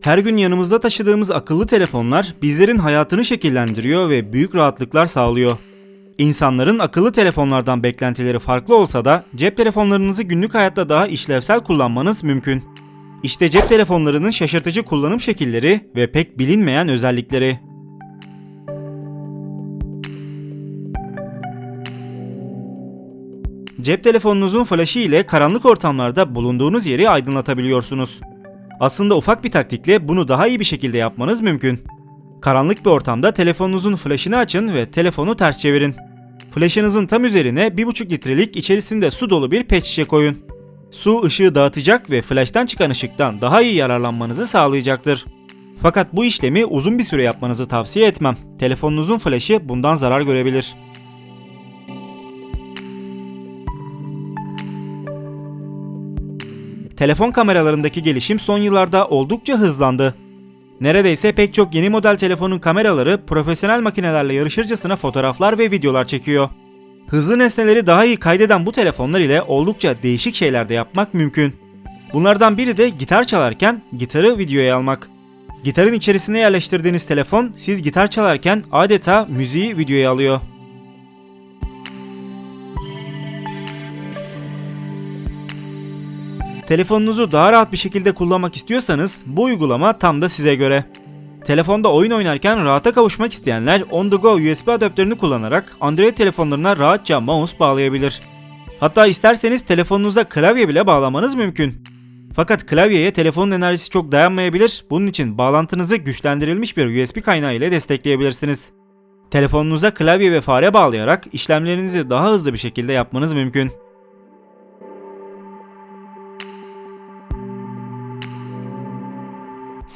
Her gün yanımızda taşıdığımız akıllı telefonlar bizlerin hayatını şekillendiriyor ve büyük rahatlıklar sağlıyor. İnsanların akıllı telefonlardan beklentileri farklı olsa da cep telefonlarınızı günlük hayatta daha işlevsel kullanmanız mümkün. İşte cep telefonlarının şaşırtıcı kullanım şekilleri ve pek bilinmeyen özellikleri. Cep telefonunuzun flaşı ile karanlık ortamlarda bulunduğunuz yeri aydınlatabiliyorsunuz. Aslında ufak bir taktikle bunu daha iyi bir şekilde yapmanız mümkün. Karanlık bir ortamda telefonunuzun flaşını açın ve telefonu ters çevirin. Flaşınızın tam üzerine 1,5 litrelik içerisinde su dolu bir pet şişe koyun. Su ışığı dağıtacak ve flaştan çıkan ışıktan daha iyi yararlanmanızı sağlayacaktır. Fakat bu işlemi uzun bir süre yapmanızı tavsiye etmem. Telefonunuzun flaşı bundan zarar görebilir. Telefon kameralarındaki gelişim son yıllarda oldukça hızlandı. Neredeyse pek çok yeni model telefonun kameraları profesyonel makinelerle yarışırcasına fotoğraflar ve videolar çekiyor. Hızlı nesneleri daha iyi kaydeden bu telefonlar ile oldukça değişik şeyler de yapmak mümkün. Bunlardan biri de gitar çalarken gitarı videoya almak. Gitarın içerisine yerleştirdiğiniz telefon siz gitar çalarken adeta müziği videoya alıyor. Telefonunuzu daha rahat bir şekilde kullanmak istiyorsanız bu uygulama tam da size göre. Telefonda oyun oynarken rahata kavuşmak isteyenler On The Go USB adaptörünü kullanarak Android telefonlarına rahatça mouse bağlayabilir. Hatta isterseniz telefonunuza klavye bile bağlamanız mümkün. Fakat klavyeye telefonun enerjisi çok dayanmayabilir. Bunun için bağlantınızı güçlendirilmiş bir USB kaynağı ile destekleyebilirsiniz. Telefonunuza klavye ve fare bağlayarak işlemlerinizi daha hızlı bir şekilde yapmanız mümkün.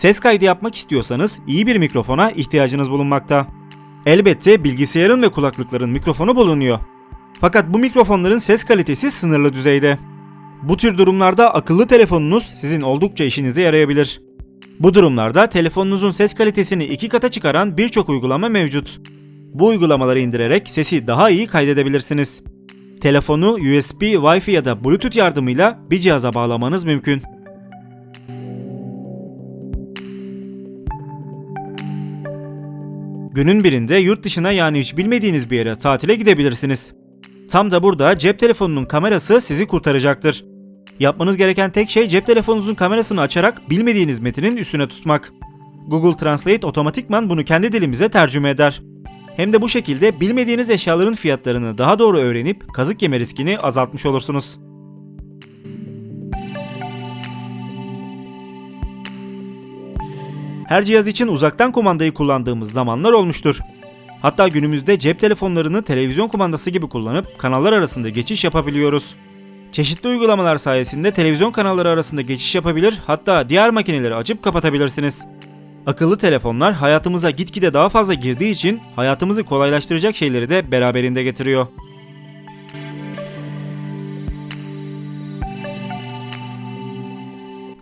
Ses kaydı yapmak istiyorsanız iyi bir mikrofona ihtiyacınız bulunmakta. Elbette bilgisayarın ve kulaklıkların mikrofonu bulunuyor. Fakat bu mikrofonların ses kalitesi sınırlı düzeyde. Bu tür durumlarda akıllı telefonunuz sizin oldukça işinize yarayabilir. Bu durumlarda telefonunuzun ses kalitesini iki kata çıkaran birçok uygulama mevcut. Bu uygulamaları indirerek sesi daha iyi kaydedebilirsiniz. Telefonu USB, Wi-Fi ya da Bluetooth yardımıyla bir cihaza bağlamanız mümkün. Günün birinde yurt dışına yani hiç bilmediğiniz bir yere tatile gidebilirsiniz. Tam da burada cep telefonunun kamerası sizi kurtaracaktır. Yapmanız gereken tek şey cep telefonunuzun kamerasını açarak bilmediğiniz metinin üstüne tutmak. Google Translate otomatikman bunu kendi dilimize tercüme eder. Hem de bu şekilde bilmediğiniz eşyaların fiyatlarını daha doğru öğrenip kazık yeme riskini azaltmış olursunuz. Her cihaz için uzaktan kumandayı kullandığımız zamanlar olmuştur. Hatta günümüzde cep telefonlarını televizyon kumandası gibi kullanıp kanallar arasında geçiş yapabiliyoruz. Çeşitli uygulamalar sayesinde televizyon kanalları arasında geçiş yapabilir, hatta diğer makineleri açıp kapatabilirsiniz. Akıllı telefonlar hayatımıza gitgide daha fazla girdiği için hayatımızı kolaylaştıracak şeyleri de beraberinde getiriyor.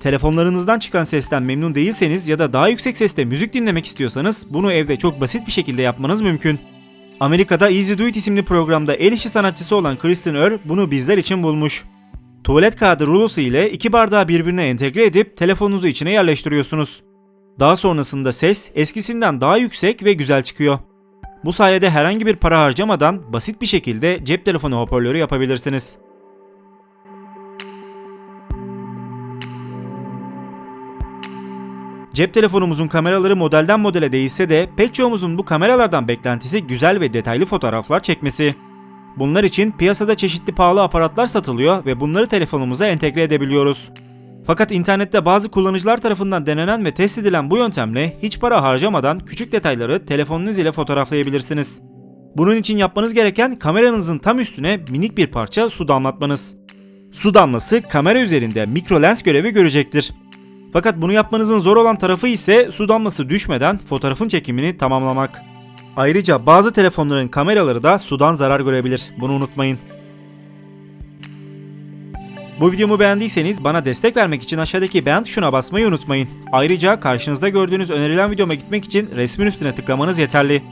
Telefonlarınızdan çıkan sesten memnun değilseniz ya da daha yüksek sesle müzik dinlemek istiyorsanız bunu evde çok basit bir şekilde yapmanız mümkün. Amerika'da Easy Do It isimli programda el işi sanatçısı olan Kristen Ör bunu bizler için bulmuş. Tuvalet kağıdı rulosu ile iki bardağı birbirine entegre edip telefonunuzu içine yerleştiriyorsunuz. Daha sonrasında ses eskisinden daha yüksek ve güzel çıkıyor. Bu sayede herhangi bir para harcamadan basit bir şekilde cep telefonu hoparlörü yapabilirsiniz. Cep telefonumuzun kameraları modelden modele değişse de pek çoğumuzun bu kameralardan beklentisi güzel ve detaylı fotoğraflar çekmesi. Bunlar için piyasada çeşitli pahalı aparatlar satılıyor ve bunları telefonumuza entegre edebiliyoruz. Fakat internette bazı kullanıcılar tarafından denenen ve test edilen bu yöntemle hiç para harcamadan küçük detayları telefonunuz ile fotoğraflayabilirsiniz. Bunun için yapmanız gereken kameranızın tam üstüne minik bir parça su damlatmanız. Su damlası kamera üzerinde mikro lens görevi görecektir. Fakat bunu yapmanızın zor olan tarafı ise su damlası düşmeden fotoğrafın çekimini tamamlamak. Ayrıca bazı telefonların kameraları da sudan zarar görebilir. Bunu unutmayın. Bu videomu beğendiyseniz bana destek vermek için aşağıdaki beğen tuşuna basmayı unutmayın. Ayrıca karşınızda gördüğünüz önerilen videoma gitmek için resmin üstüne tıklamanız yeterli.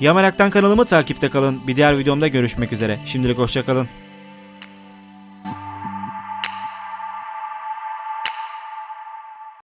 Ya meraktan kanalımı takipte kalın. Bir diğer videomda görüşmek üzere. Şimdilik hoşçakalın.